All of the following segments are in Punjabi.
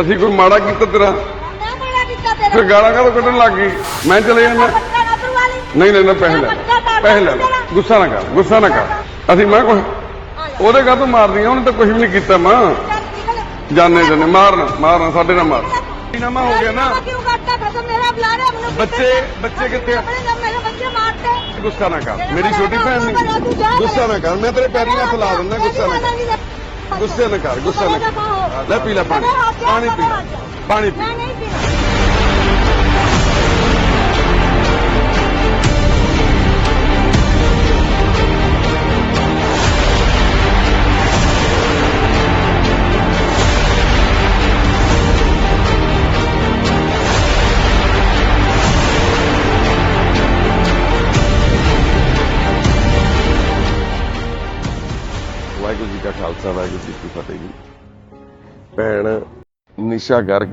ਅਸੀਂ ਕੋਈ ਮਾੜਾ ਕੀਤਾ ਤੇਰਾ? ਮੈਂ ਮਾੜਾ ਕੀਤਾ ਤੇਰਾ। ਫਿਰ ਗਾਲਾਂ ਕਾਹਦੋਂ ਕੱਢਣ ਲੱਗ ਗਈ? ਮੈਂ ਚਲੇ ਜਾਂਦਾ। ਨਾ ਲਈ ਨਹੀਂ ਨਹੀਂ ਨਾ ਪੈਸੇ ਲੈ। ਲੈ। ਪੈਸੇ ਲੈ। ਲੈ। ਗੁੱਸਾ ਨਾ ਕਰ ਗੁੱਸਾ ਨਾ ਕਰ। ਅਸੀਂ ਮੈਂ ਕੁਛ ਉਹਦੇ ਕਾਹ ਤੋਂ ਮਾਰਦੀ ਆ ਉਹਨੇ ਤਾਂ ਕੁਝ ਵੀ ਨਹੀਂ ਕੀਤਾ ਮਾਂ। ਚੱਲ ਨਿਕਲ ਜਾਣੇ ਜਾਣੇ ਮਾਰਨਾ ਮਾਰਨਾ ਸਾਡੇ ਨਾਲ ਮਾਰ। ਨਾਮਾ ਹੋ ਗਿਆ ਨਾ। ਕਿਉਂ ਕਰਦਾ ਖਸਮ ਮੇਰਾ ਬੁਲਾ ਰਿਹਾ ਮੈਨੂੰ ਬੱਚੇ ਬੱਚੇ ਕਿੱਥੇ ਆ? ਆਪਣੇ ਜਦ ਮੇਰੇ ਬੱਚੇ ਮਾਰਦੇ ਗੁੱਸਾ ਨਾ ਕਰ। ਮੇਰੀ ਛੋਟੀ ਭੈਣ ਨਹੀਂ। ਗੁੱਸਾ ਨਾ ਕਰ। ਮੈਂ ਤੇਰੇ ਪੈਰੀਂ ਹੱਥ ਲਾ ਦਿੰਦਾ ਗੁੱਸਾ ਨਾ ਕਰ। ਗੁੱਸੇ ਨਾ ਕਰ ਗੁੱਸਾ ਨਾ ਕਰ। ਲੈ ਪੀ ਲੈ ਪਾਣੀ ਪਾਣੀ ਪੀ ਲੈ। ਪਾਣੀ ਭੈਣ ਨਿਸ਼ਾ ਗਰਗ।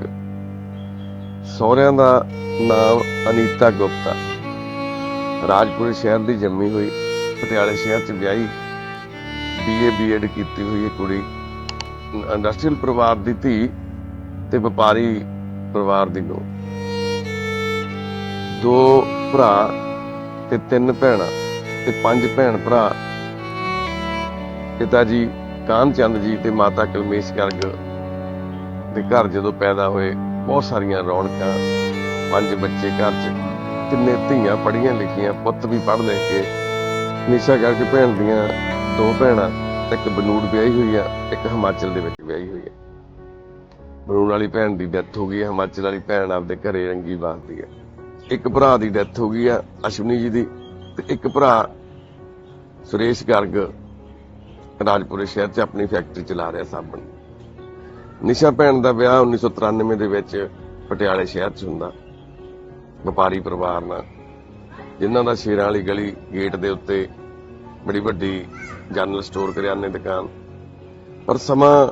ਸਹੁਰਿਆਂ ਦਾ ਨਾਮ ਅਨੀਤਾ ਗੁਪਤਾ। ਰਾਜਪੁਰੇ ਸ਼ਹਿਰ ਦੀ ਜੰਮੀ ਹੋਈ, ਪਟਿਆਲੇ ਸ਼ਹਿਰ ਚ ਵਿਆਹੀ ਬੀਏ ਬੀਐਡ ਕੀਤੀ ਹੋਈ ਇਹ ਕੁੜੀ। ਇੰਡਸਟਰੀਅਲ ਪਰਿਵਾਰ ਦੀ ਧੀ ਤੇ ਵਪਾਰੀ ਪਰਿਵਾਰ ਦੀ ਨੂੰਹ। ਦੋ ਭਰਾ ਤੇ ਤਿੰਨ ਭੈਣਾਂ ਤੇ ਪੰਜ ਭੈਣ ਭਰਾ। ਪਿਤਾ ਜੀ ਕਾਨ ਚੰਦ ਜੀ ਤੇ ਮਾਤਾ ਕਲਮੇਸ਼ ਗਰਗ। ਦੇ ਘਰ ਜਦੋਂ ਪੈਦਾ ਹੋਏ, ਬਹੁਤ ਸਾਰੀਆਂ ਰੌਣਕਾਂ, ਪੰਜ ਬੱਚੇ ਘਰ 'ਚ, ਤਿੰਨੇ ਧੀਆਂ ਪੜੀਆਂ ਲਿਖੀਆਂ, ਪੁੱਤ ਵੀ ਪੜ੍ਹ ਲੈ ਕੇ, ਨਿਸ਼ਾ ਗਰਗ ਭੈਣ ਦੀਆਂ ਦੋ ਭੈਣਾਂ, ਇੱਕ ਬਨੂੜ ਵਿਆਹੀ ਹੋਈ ਆ, ਇੱਕ ਹਿਮਾਚਲ ਦੇ ਵਿੱਚ ਵਿਆਹੀ ਹੋਈ ਆ। ਬਨੂੜ ਵਾਲੀ ਭੈਣ ਦੀ ਡੈਥ ਹੋ ਗਈ ਆ, ਹਿਮਾਚਲ ਵਾਲੀ ਭੈਣ ਆਪਦੇ ਘਰੇ ਰੰਗੀ ਬਾਸਦੀ ਆ। ਇੱਕ ਭਰਾ ਦੀ ਡੈਥ ਹੋ ਗਈ ਆ, ਅਸ਼ਵਨੀ ਜੀ ਦੀ, ਤੇ ਇੱਕ ਭਰਾ ਸੁਰੇਸ਼ ਗਰਗ ਰਾਜਪੁਰੇ ਸ਼ਹਿਰ 'ਚ ਆਪਣੀ ਫੈਕਟਰੀ ਚਲਾ ਰਿਹਾ ਸਾਬਣ। ਨਿਸ਼ਾ ਭੈਣ ਦਾ ਵਿਆਹ 1993 ਦੇ ਵਿੱਚ ਪਟਿਆਲੇ ਸ਼ਹਿਰ 'ਚ ਹੁੰਦਾ। ਵਪਾਰੀ ਪਰਿਵਾਰ ਨਾਲ। ਜਿਨ੍ਹਾਂ ਦਾ ਸ਼ੇਰਾਂ ਵਾਲੀ ਗਲੀ ਗੇਟ ਦੇ ਉੱਤੇ ਬੜੀ ਵੱਡੀ ਜਨਰਲ ਸਟੋਰ ਕਰਿਆਨੇ ਦੁਕਾਨ। ਪਰ ਸਮਾਂ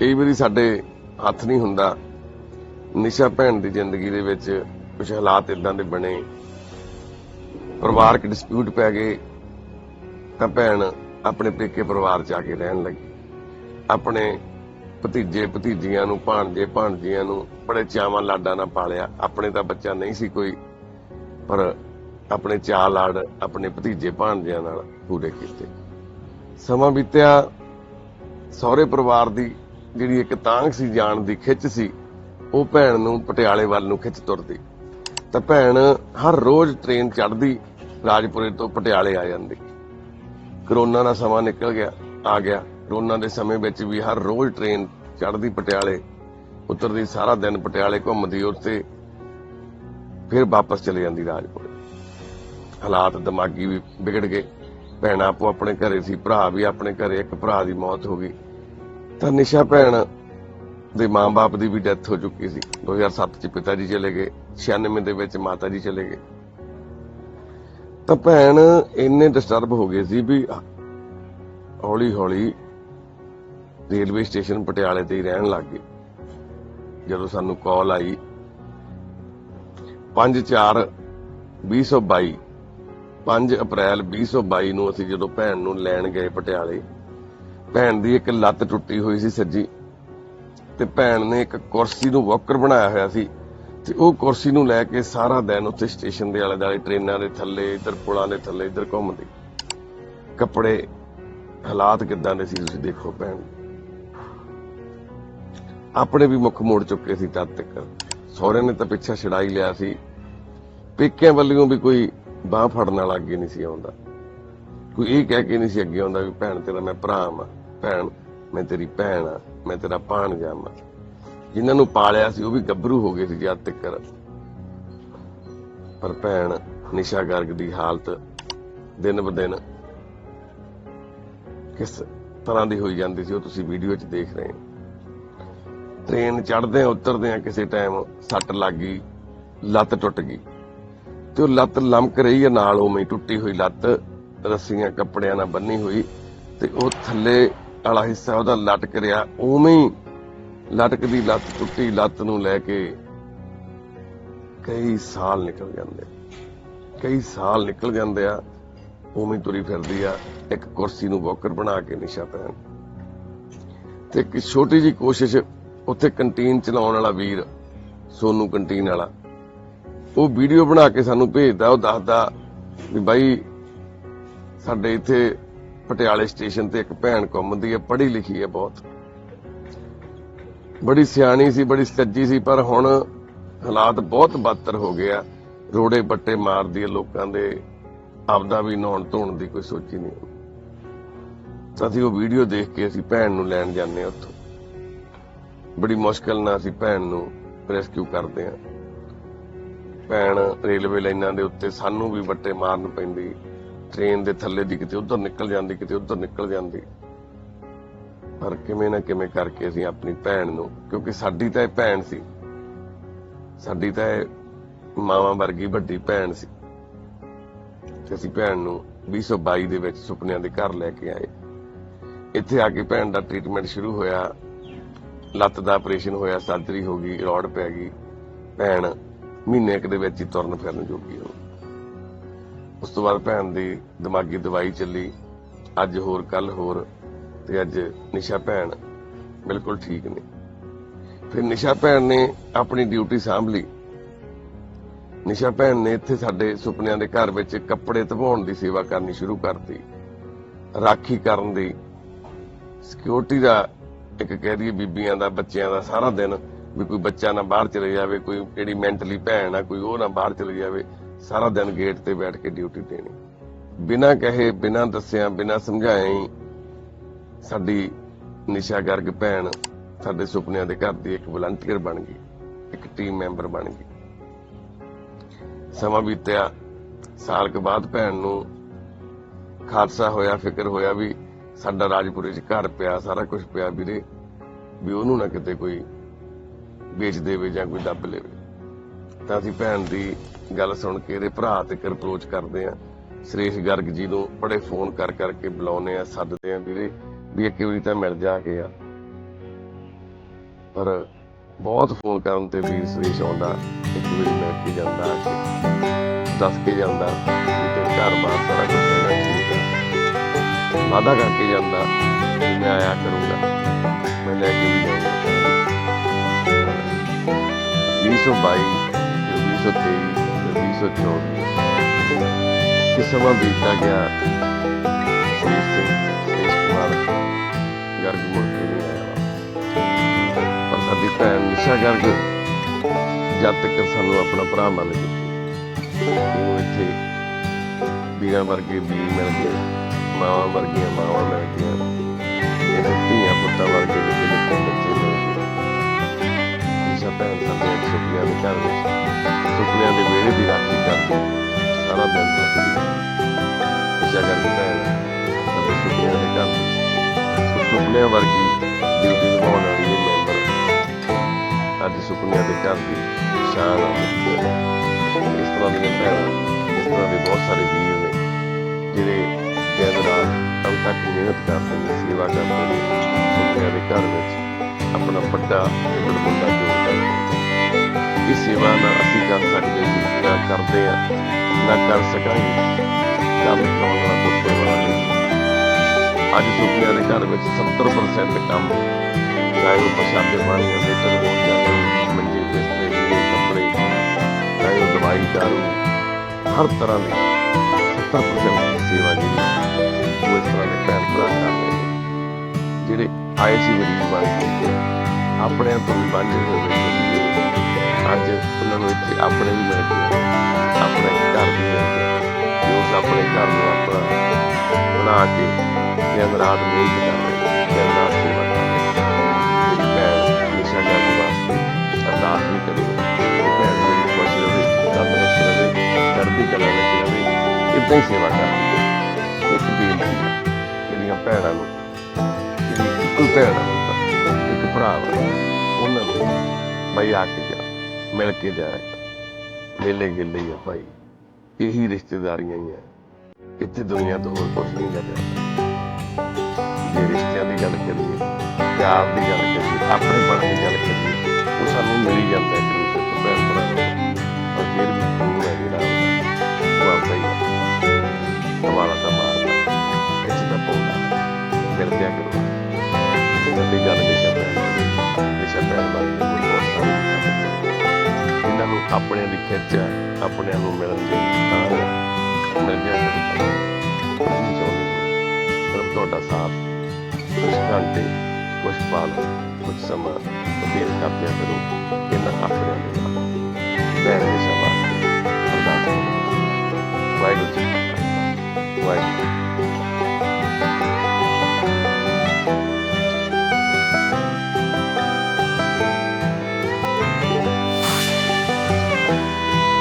ਕਈ ਵਾਰੀ ਸਾਡੇ ਹੱਥ ਨਹੀਂ ਹੁੰਦਾ। ਨਿਸ਼ਾ ਭੈਣ ਦੀ ਜ਼ਿੰਦਗੀ ਦੇ ਵਿੱਚ ਕੁਝ ਹਾਲਾਤ ਇਦਾਂ ਦੇ ਬਣੇ। ਪਰਿਵਾਰਕ ਡਿਸਪਿਊਟ ਪੈ ਗਏ। ਤਾਂ ਭੈਣ ਆਪਣੇ ਪੇਕੇ ਪਰਿਵਾਰ ਚ ਆ ਕੇ ਰਹਿਣ ਲੱਗੀ। ਆਪਣੇ ਭਤੀਜੇ ਭਤੀਜੀਆਂ ਨੂੰ, ਭਾਣਜੇ ਭਾਣਜੀਆਂ ਨੂੰ ਬੜੇ ਚਾਵਾਂ ਲਾਡਾਂ ਨਾਲ ਪਾਲਿਆ। ਆਪਣੇ ਤਾਂ ਬੱਚਾ ਨਹੀਂ ਸੀ ਕੋਈ, ਪਰ ਆਪਣੇ ਚਾਅ ਲਾਡ ਆਪਣੇ ਭਤੀਜੇ ਭਾਣਜਿਆਂ ਨਾਲ ਪੂਰੇ ਕੀਤੇ। ਸਮਾਂ ਬੀਤਿਆ, ਸਹੁਰੇ ਪਰਿਵਾਰ ਦੀ ਜਿਹੜੀ ਇੱਕ ਤਾਂਘ ਸੀ ਜਾਣ ਦੀ ਖਿੱਚ ਸੀ, ਉਹ ਭੈਣ ਨੂੰ ਪਟਿਆਲੇ ਵੱਲ ਨੂੰ ਖਿੱਚ ਤੁਰਦੀ। ਤਾਂ ਭੈਣ ਹਰ ਰੋਜ਼ ਟ੍ਰੇਨ ਚੜ੍ਹਦੀ, ਰਾਜਪੁਰੇ ਤੋਂ ਪਟਿਆਲੇ ਆ ਜਾਂਦੀ। ਕਰੋਨਾ ਦਾ ਸਮਾਂ ਨਿਕਲ ਗਿਆ, ਆ ਗਿਆ। ਕਰੋਨਾ ਦੇ ਸਮੇਂ ਵਿੱਚ ਵੀ ਹਰ ਰੋਜ਼ ਟ੍ਰੇਨ ਚੜ੍ਹਦੀ ਪਟਿਆਲੇ, ਉਤਰਦੀ ਸਾਰਾ ਦਿਨ ਪਟਿਆਲੇ ਘੁੰਮਦੀ, ਉੱਥੇ ਫਿਰ ਵਾਪਸ ਚਲੇ ਜਾਂਦੀ ਰਾਜਪੁਰੇ ਹਾਲਾਤ ਦਿਮਾਗੀ ਵੀ ਵਿਗੜ ਗਏ। ਭੈਣਾਂ ਆਪੋ ਆਪਣੇ ਘਰੇ ਸੀ, ਭਰਾ ਵੀ ਆਪਣੇ ਘਰੇ, ਇੱਕ ਭਰਾ ਦੀ ਮੌਤ ਹੋ ਗਈ। ਤਾਂ ਨਿਸ਼ਾ ਭੈਣ ਦੇ ਮਾਂ-ਬਾਪ ਦੀ ਵੀ ਡੈਥ ਹੋ ਚੁੱਕੀ ਸੀ। 2007 ਚ ਪਿਤਾ ਜੀ ਚਲੇ ਗਏ 96 ਦੇ ਵਿੱਚ ਮਾਤਾ ਜੀ ਚਲੇ ਗਏ। ਤਾਂ ਭੈਣ ਇੰਨੇ ਡਿਸਟਰਬ ਹੋ ਗਏ ਸੀ ਵੀ ਹੌਲੀ ਹੌਲੀ ਰੇਲਵੇ ਸਟੇਸ਼ਨ ਪਟਿਆਲੇ ਤੇ ਹੀ ਰਹਿਣ ਲੱਗ ਗਏ। ਜਦੋਂ ਸਾਨੂੰ ਕਾਲ ਆਈ 5/4 2022 5 ਅਪ੍ਰੈਲ 2022 ਨੂੰ ਅਸੀਂ ਜਦੋਂ ਭੈਣ ਨੂੰ ਲੈਣ ਗਏ ਪਟਿਆਲੇ, ਭੈਣ ਦੀ ਇੱਕ ਲੱਤ ਟੁੱਟੀ ਹੋਈ ਸੀ ਸੱਜੀ ਤੇ ਭੈਣ ਨੇ ਇੱਕ ਕੁਰਸੀ ਨੂੰ ਵਾਕਰ ਬਣਾਇਆ ਹੋਇਆ ਸੀ ਤੇ ਉਹ ਕੁਰਸੀ ਨੂੰ ਲੈ ਕੇ ਸਾਰਾ ਦਿਨ ਉੱਥੇ ਸਟੇਸ਼ਨ ਦੇ ਆਲੇ ਦੁਆਲੇ, ਟ੍ਰੇਨਾਂ ਦੇ ਥੱਲੇ, ਇੱਧਰ ਪੁਲਾਂ ਦੇ ਥੱਲੇ, ਇੱਧਰ ਘੁੰਮਦੀ। ਕੱਪੜੇ, ਹਾਲਾਤ ਕਿੱਦਾਂ ਦੇ ਸੀ ਤੁਸੀਂ ਦੇਖੋ ਭੈਣ? ਆਪਣੇ ਵੀ ਮੁੱਖ ਮੋੜ ਚੁੱਕੇ ਸੀ ਤਦ ਤੱਕ। ਸਹੁਰੇ ਨੇ ਤਾਂ ਪਿੱਛਾ ਛਡਾਈ ਲਿਆ ਸੀ। ਪੇਕਿਆਂ ਵੱਲੋਂ ਵੀ ਕੋਈ ਬਾਹ ਫੜਨ ਵਾਲਾ ਅੱਗੇ ਨਹੀਂ ਸੀ ਆਉਂਦਾ। ਕੋਈ ਇਹ ਕਹਿ ਕੇ ਨਹੀਂ ਸੀ ਅੱਗੇ ਆਉਂਦਾ ਵੀ ਭੈਣ ਤੇਰਾ ਮੈਂ ਭਰਾ ਵਾਂ, ਭੈਣ ਮੈਂ ਤੇਰੀ ਭੈਣ ਆ, ਮੈਂ ਤੇਰਾ ਭਾਣਜਾ ਵਾਂ। ਜਿਨ੍ਹਾਂ ਨੂੰ ਪਾਲਿਆ ਸੀ ਉਹ ਵੀ ਗੱਭਰੂ ਹੋ ਗਏ ਸੀ ਜਦ ਤੱਕ। ਪਰ ਭੈਣ ਨਿਸ਼ਾ ਗਰਗ ਦੀ ਹਾਲਤ ਦਿਨ ਬ ਦਿਨ ਕਿਸ ਤਰ੍ਹਾਂ ਦੀ ਹੋਈ ਜਾਂਦੀ ਸੀ ਉਹ ਤੁਸੀਂ ਵੀਡੀਓ 'ਚ ਦੇਖ ਰਹੇ ਹੋ। ਟ੍ਰੇਨ ਚੜਦੇ ਆ ਉਤਰਦੇ ਆ ਕਿਸੇ ਟਾਈਮ ਸੱਟ ਲੱਗ ਗਈ, ਲੱਤ ਟੁੱਟ ਗਈ। ਤੇ ਉਹ ਲੱਤ ਲਮਕ ਰਹੀ ਹੈ ਨਾਲ ਉਵੇਂ ਟੁੱਟੀ ਹੋਈ ਲੱਤ, ਰੱਸੀਆਂ ਕੱਪੜਿਆਂ ਨਾਲ ਬੰਨੀ ਹੋਈ, ਤੇ ਉਹ ਥੱਲੇ ਵਾਲਾ ਹਿੱਸਾ ਉਹਦਾ ਲਟਕ ਰਿਹਾ, ਉਵੇਂ ਹੀ ਲਟਕਦੀ ਲੱਤ, ਟੁੱਟੀ ਲੱਤ ਨੂੰ ਲੈ ਕੇ ਕਈ ਸਾਲ ਨਿਕਲ ਜਾਂਦੇ ਕਈ ਸਾਲ ਨਿਕਲ ਜਾਂਦੇ ਆ, ਉਵੇਂ ਹੀ ਤੁਰੀ ਫਿਰਦੀ ਆ, ਇੱਕ ਕੁਰਸੀ ਨੂੰ ਵੋਕਰ ਬਣਾ ਕੇ ਨਿਸ਼ਾ ਪੈਣ। ਤੇ ਇੱਕ ਛੋਟੀ ਜੀ ਕੋਸ਼ਿਸ਼ ਉੱਥੇ ਕੰਟੀਨ ਚਲਾਉਣ ਵਾਲਾ ਵੀਰ, ਸੋਨੂ ਕੰਟੀਨ ਵਾਲਾ। ਉਹ ਵੀਡੀਓ ਬਣਾ ਕੇ ਸਾਨੂੰ ਭੇਜਦਾ, ਉਹ ਦੱਸਦਾ ਵੀ ਬਾਈ ਸਾਡੇ ਇੱਥੇ ਪਟਿਆਲੇ ਸਟੇਸ਼ਨ ਤੇ ਇੱਕ ਭੈਣ ਘੁੰਮਦੀ ਹੈ ਪੜ੍ਹੀ ਲਿਖੀ ਹੈ ਬਹੁਤ। ਬੜੀ ਸਿਆਣੀ ਸੀ, ਬੜੀ ਸੱਜੀ ਸੀ, ਪਰ ਹੁਣ ਹਾਲਾਤ ਬਹੁਤ ਬਦਤਰ ਹੋ ਗਏ ਆ। ਰੋੜੇ ਬੱਟੇ ਮਾਰਦੀ ਹੈ ਲੋਕਾਂ ਦੇ, ਆਪਦਾ ਵੀ ਨਹਾਉਣ ਧੋਣ ਦੀ ਕੋਈ ਸੋਚੀ ਨਹੀਂ। ਅਸੀਂ ਉਹ ਵੀਡੀਓ ਦੇਖ ਕੇ ਅਸੀਂ ਭੈਣ ਨੂੰ ਲੈਣ ਜਾਂਦੇ ਹਾਂ ਉੱਥੋਂ। ਬੜੀ ਮੁਸ਼ਕਲ ਨਾਲ ਅਸੀਂ ਭੈਣ ਨੂੰ ਰੈਸਕਿਊ ਕਰਦੇ ਹਾਂ। ਭੈਣ ਰੇਲਵੇ ਲਾਈਨਾਂ ਦੇ ਉੱਤੇ ਸਾਨੂੰ ਵੀ ਬੱਟੇ ਮਾਰਨ ਪੈਂਦੀ ਟ੍ਰੇਨ ਦੇ ਥੱਲੇ ਦੀ ਕਿਤੇ ਉਧਰ ਨਿਕਲ ਜਾਂਦੀ, ਕਿਤੇ ਉਧਰ ਨਿਕਲ ਜਾਂਦੀ। ਪਰ ਕਿਵੇਂ ਨਾ ਕਿਵੇਂ ਕਰਕੇ ਅਸੀਂ ਆਪਣੀ ਭੈਣ ਨੂੰ, ਕਿਉਂਕਿ ਸਾਡੀ ਤਾਂ ਇਹ ਭੈਣ ਸੀ। ਸਾਡੀ ਤਾਂ ਇਹ ਮਾਵਾਂ ਵਰਗੀ ਵੱਡੀ ਭੈਣ ਸੀ। ਤੇ ਅਸੀਂ ਭੈਣ ਨੂੰ 2022 ਦੇ ਵਿੱਚ ਸੁਪਨਿਆਂ ਦੇ ਘਰ ਲੈ ਕੇ ਆਏ। ਇੱਥੇ ਆ ਕੇ ਭੈਣ ਦਾ ਟ੍ਰੀਟਮੈਂਟ ਸ਼ੁਰੂ ਹੋਇਆ। ਲੱਤ ਦਾ ਆਪਰੇਸ਼ਨ ਹੋਇਆ ਸਰਜਰੀ ਹੋ ਗਈ, ਰੋਡ ਪੈ ਗਈ, ਭੈਣ ਮਹੀਨੇ ਕੁ ਦੇ ਵਿੱਚ ਹੀ ਤੁਰਨ ਫਿਰਨ ਜੋਗੀ ਹੋ ਉਸ ਤੋਂ ਬਾਅਦ ਭੈਣ ਦੀ ਦਿਮਾਗੀ ਦਵਾਈ ਚੱਲੀ, ਅੱਜ ਹੋਰ ਕੱਲ ਹੋਰ, ਤੇ ਅੱਜ ਨਿਸ਼ਾ ਭੈਣ ਬਿਲਕੁਲ ਠੀਕ ਨੇ। ਫਿਰ ਨਿਸ਼ਾ ਭੈਣ ਨੇ ਆਪਣੀ ਡਿਊਟੀ ਸੰਭ ਲਈ। ਨਿਸ਼ਾ ਭੈਣ ਨੇ ਇੱਥੇ ਸਾਡੇ ਸੁਪਨਿਆਂ ਦੇ ਘਰ ਵਿੱਚ ਕੱਪੜੇ ਧਵਾਉਣ ਦੀ ਸੇਵਾ ਕਰਨੀ ਸ਼ੁਰੂ ਕਰਤੀ। ਰਾਖੀ ਕਰਨ ਦੀ। ਸਿਕਿਉਰਿਟੀ ਦਾ ਇੱਕ ਕਹਿ ਦਈਏ ਬੀਬੀਆਂ ਦਾ, ਬੱਚਿਆਂ ਦਾ ਸਾਰਾ ਦਿਨ ਵੀ ਕੋਈ ਬੱਚਾ ਨਾ ਬਾਹਰ ਚਲੇ ਜਾਵੇ, ਕੋਈ ਜਿਹੜੀ ਮੈਂਟਲੀ ਭੈਣ ਆ, ਕੋਈ ਉਹ ਨਾ ਬਾਹਰ ਚਲੇ ਜਾਵੇ, ਸਾਰਾ ਦਿਨ ਗੇਟ ਤੇ ਬੈਠ ਕੇ ਡਿਊਟੀ ਦੇਣੀ। ਬਿਨਾਂ ਕਹੇ, ਬਿਨਾਂ ਦੱਸਿਆ, ਬਿਨਾਂ ਸਮਝਾਏ ਸਾਡੀ ਨਿਸ਼ਾ ਗਰਗ ਭੈਣ ਸਾਡੇ ਸੁਪਨਿਆਂ ਦੇ ਘਰ ਦੀ ਇੱਕ ਵਲੰਟੀਅਰ ਬਣ ਗਈ, ਇੱਕ ਟੀਮ ਮੈਂਬਰ ਬਣ ਗਈ। ਸਮਾਂ ਬੀਤਿਆ, ਸਾਲ ਕੁ ਬਾਅਦ ਭੈਣ ਨੂੰ ਖਾਦਸਾ ਹੋਇਆ, ਫਿਕਰ ਹੋਇਆ ਵੀ ਸਾਡਾ ਰਾਜਪੁਰੇ 'ਚ ਘਰ ਪਿਆ, ਸਾਰਾ ਕੁਝ ਪਿਆ ਵੀਰੇ। ਵੀ ਉਹਨੂੰ ਨਾ ਕਿਤੇ ਕੋਈ ਵੇਚ ਦੇਵੇ ਜਾਂ ਕੋਈ ਦੱਬ ਲਵੇ। ਤਾਂ ਅਸੀਂ ਭੈਣ ਦੀ ਗੱਲ ਸੁਣ ਕੇ ਇਹਦੇ ਭਰਾ ਤੇ ਅਪਰੋਚ ਕਰਦੇ ਆ ਸੁਰੇਸ਼ ਗਰਗ ਜੀ ਨੂੰ ਬੜੇ ਫੋਨ ਕਰ ਕਰਕੇ ਬੁਲਾਉਨੇ ਆ ਸੱਦਦੇ ਆ ਵੀਰੇ, ਵੀ ਇੱਕ ਵਾਰੀ ਤਾਂ ਮਿਲ ਜਾ ਕੇ ਆ। ਪਰ ਬਹੁਤ ਫੋਨ ਕਰਨ ਤੇ ਵੀਰ ਸੁਰੇਸ਼ ਆਉਂਦਾ, ਇੱਕ ਵਾਰੀ ਮਿਲ ਕੇ ਜਾਂਦਾ, ਦੱਸ ਕੇ ਜਾਂਦਾ ਤੇ ਘਰ ਬਾਰ ਸਾਰਾ ਕੁਝ ਵਾਦਾ ਕਰਕੇ ਜਾਂਦਾ, ਵੀ ਮੈਂ ਆਇਆ ਕਰੂੰਗਾ, ਮੈਂ ਲੈ ਕੇ ਵੀ ਜਾਊਂਗਾ। 2022 ਫਿਰ 2023 ਫਿਰ 2024 ਕਿ ਸਮਾਂ ਬੀਤਦਾ ਗਿਆ। ਸ਼੍ਰੀ ਸਿੰਘ ਸ਼੍ਰੀ ਕੁਮਾਰ ਗਰਗ ਮੁੜ ਕੇ ਨਹੀਂ ਆਇਆ। ਪਰ ਸਾਡੀ ਭੈਣ ਨਿਸ਼ਾ ਗਰਗ ਜਦ ਤੱਕ ਸਾਨੂੰ ਆਪਣਾ ਭਰਾ ਮੰਨ ਚੁੱਕੀ ਉਹ ਇੱਥੇ ਵੀਰਾਂ ਵਰਗੇ ਵੀਰ ਮਿਲ ਗਏ। ਮਾਵਾਂ ਵਰਗੀਆਂ ਮਾਵਾਂ ਮਿਲ ਗਈਆਂ ਧੀਆਂ ਪੁੱਤਾਂ ਵਰਗੇ ਨਿੱਕੇ ਨਿੱਕੇ ਬੱਚੇ ਮਿਲ ਗਏ ਭੈਣ ਸਾਡੇ ਸੁਪਨਿਆਂ ਦੇ ਘਰ ਵਿੱਚ, ਸੁਪਨਿਆਂ ਦੇ ਵਿਹੜੇ ਦੀ ਰਾਖੀ ਕਰਦੀ ਸਾਰਾ ਦਿਨ ਥੱਕਦੀ ਨਿਸ਼ਾ ਕਰਕੇ ਭੈਣ, ਸਾਡੇ ਸੁਪਨਿਆਂ ਦੇ ਘਰ ਸੁਪਨਿਆਂ ਵਰਗੀ ਡਿਊਟੀ ਨਿਭਾਉਣ ਵਾਲੀ ਇਹ ਮੈਂਬਰ ਅੱਜ ਸੁਪਨਿਆਂ ਦੇ ਘਰ ਦੀ ਸ਼ਾਨ ਆ ਇਸ ਤਰ੍ਹਾਂ ਦੀਆਂ ਭੈਣਾਂ, ਇਸ ਤਰ੍ਹਾਂ ਦੇ ਬਹੁਤ ਸਾਰੇ ਵੀਰ ਨੇ, ਜਿਹੜੇ ਦਿਨ ਰਾਤ ਅੰਤ ਤੱਕ ਮਿਹਨਤ ਕਰਦੇ ਨੇ ਸੇਵਾ ਕਰਦੇ ਨੇ ਸੁਪਨਿਆਂ ਦੇ ਘਰ ਵਿੱਚ ਆਪਣਾ ਵੱਡਾ ਤੇ ਬੜਬੁੰਦਾ ਯੋਗਦਾਨ ਪਾਉਂਦੇ ਇਸ ਸੇਵਾ ਨਾਲ ਅਸੀਂ ਕਰ ਸਕਦੇ ਸੀ ਨਾ ਕਰਦੇ ਆ ਨਾ ਕਰ ਸਕਾਂਗੇ ਕੰਮ ਕਰਾਉਣ ਵਾਲਾ ਕੋਈ ਪਰਵਾਹ ਅੱਜ ਸੁਪਨਿਆਂ ਦੇ ਘਰ ਵਿੱਚ 70% ਕੰਮ ਚਾਹੇ ਉਹ ਪਛਾਦੇ ਪਾਣੀ ਦੇ ਲੀਟਰ ਹੋ ਜਾਵੇ ਮੰਜੇ ਬਿਸਤਰੇ ਲੀੜੇ ਕੱਪੜੇ ਚਾਹੇ ਉਹ ਦਵਾਈ ਦਾਰੂ ਹਰ ਤਰ੍ਹਾਂ ਦੀ 70% ਸੇਵਾ ਜਿਹੜੀ ਆਏ ਸੀ ਮਰੀਜ਼ ਬਣ ਕੇ ਆਪਣੇ ਤੋਂ ਵੀ ਵਾਂਝੇ ਹੋ ਗਏ ਸੀ। ਅੱਜ ਉਹਨਾਂ ਨੂੰ ਇੱਥੇ ਆਪਣੇ ਵੀ ਮਿਲ ਗਏ। ਆਪਣੇ ਘਰ ਵੀ ਮਿਲ ਗਏ। ਤੇ ਉਸ ਆਪਣੇ ਘਰ ਨੂੰ ਆਪਣਾ ਬਣਾ ਕੇ ਦਿਨ ਰਾਤ ਮਿਹਨਤ ਕਰ ਰਹੇ ਦਿਨ ਰਾਤ ਸੇਵਾ ਕਰ। ਰਹੇ ਮੇਰੀ ਭੈਣ ਨਿਸ਼ਾ ਕਰਨ ਵਾਸਤੇ ਅਰਦਾਸ ਵੀ ਕਰੇ। ਕਿ ਭੈਣ ਮੇਰੀ ਖੁਸ਼ ਰਵੇ ਤੰਦਰੁਸਤ ਰਵੇ, ਚੜ੍ਹਦੀ ਕਲਾ ਵਿੱਚ ਰਵੇ, ਇਦਾਂ ਹੀ ਸੇਵਾ ਕਰਦੀ ਇੱਕ ਬੇਨਤੀ ਹੈ ਜਿਹੜੀਆਂ ਭੈਣਾਂ ਨੂੰ ਜਿਹੜੀ ਭੈਣ ਇੱਕ ਭਰਾ ਵਾ ਉਹਨਾਂ ਨੂੰ ਬਈ ਆ ਕੇ ਜਾ ਮਿਲ ਕੇ ਜਾਇਆ ਮੇਲੇ ਗਿੱਲੇ ਹੀ ਆ ਭਾਈ ਇਹੀ ਰਿਸ਼ਤੇਦਾਰੀਆਂ ਹੀ ਆ ਇੱਥੇ ਦੁਨੀਆ ਤੋਂ ਹੋਰ ਕੁਝ ਨਹੀਂ ਲੱਗਾ ਜੇ ਰਿਸ਼ਤਿਆਂ ਦੀ ਗੱਲ ਕਰੀਏ ਪਿਆਰ ਦੀ ਗੱਲ ਕਰੀਏ ਆਪਣੇ ਪਣ ਦੀ ਗੱਲ ਕਰੀਏ ਉਹ ਸਾਨੂੰ ਮਿਲ ਜਾਂਦਾ ਇੱਕ ਦੂਸਰੇ ਤੋਂ ਭੈਣ ਭਰਾ ਨੂੰ ਫਿਰ ਵੀ ਖੂਨ ਹੈ ਜਿਹੜਾ ਉਹ ਆਪਦਾ ਹੀ ਹੈ ਹਮਾਰਾ ਤਾਂ ਮਾਰਦਾ ਇੱਥੇ ਤਾਂ ਪਾਉਂਦਾ ਮਿਲਦਿਆ ਕਰੋ ਗੱਡੀ ਗੱਲ ਨਿਸ਼ਾ ਭੈਣ ਨਿਸ਼ਾ ਲੈਣ ਵਾਸਤੇ ਕੋਈ ਹੋਰ ਇਹਨਾਂ ਨੂੰ ਆਪਣੇ ਦੀ ਖਿੱਚ ਹੈ ਆਪਣਿਆਂ ਨੂੰ ਮਿਲਣ ਦੀ ਤਾਂ ਮਿਲ ਗਿਆ ਸਿਰਫ ਤੁਹਾਡਾ ਸਾਥ। ਕੁਝ ਘੰਟੇ ਕੁਝ ਪਲ ਕੁਝ ਸਮਾਂ। ਬਤੀਤ ਕਰਦਿਆਂ ਕਰੋ।